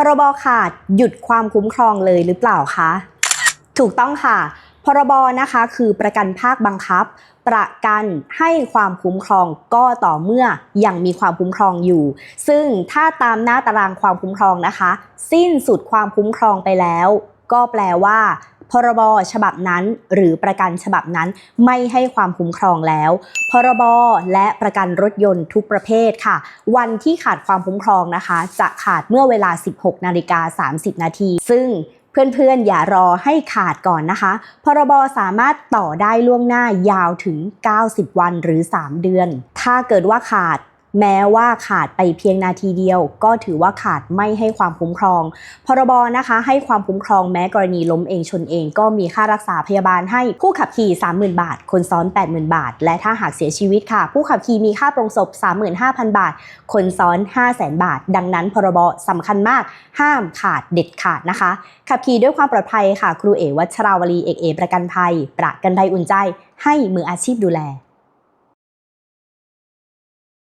พรบขาดหยุดความคุ้มครองเลยหรือเปล่าคะ ถูกต้องค่ะ พรบนะคะคือประกันภาคบังคับ ประกันให้ความคุ้มครองก็ต่อเมื่อยังมีความคุ้มครองอยู่ ซึ่งถ้าตามหน้าตารางความคุ้มครองนะคะ สิ้นสุดความคุ้มครองไปแล้ว ก็แปลว่า พรบฉบับนั้น หรือประกันฉบับนั้นไม่ให้ความคุ้มครองแล้ว พรบและประกันรถยนต์ทุกประเภทค่ะ วันที่ขาดความคุ้มครองนะคะ จะขาดเมื่อเวลา 16 นาฬิกา 30 นาที ซึ่งเพื่อนๆ อย่ารอให้ขาดก่อนนะคะ พรบสามารถต่อได้ล่วงหน้ายาวถึง 90 วันหรือ 3 เดือน ถ้าเกิดว่าขาด แม้ว่าขาดไปเพียงนาทีเดียว ก็ถือว่าขาดไม่ให้ความคุ้มครอง พรบนะคะ ให้ความคุ้มครองแม้กรณีล้มเองชนเอง ก็มีค่ารักษาพยาบาลให้ผู้ขับขี่ 30,000 บาท คนซ้อน 80,000 บาท และถ้าหากเสียชีวิตค่ะ ผู้ขับขี่มีค่าปรงศพ 35,000 บาท คนซ้อน 500,000 บาท ดังนั้น พรบสำคัญมาก ห้ามขาดเด็ดขาดนะคะ ขับขี่ด้วยความปลอดภัยค่ะ ครูเอวัชราวลีเอกเอประกันภัย ประกันภัยอุ่นใจ ให้มืออาชีพดูแล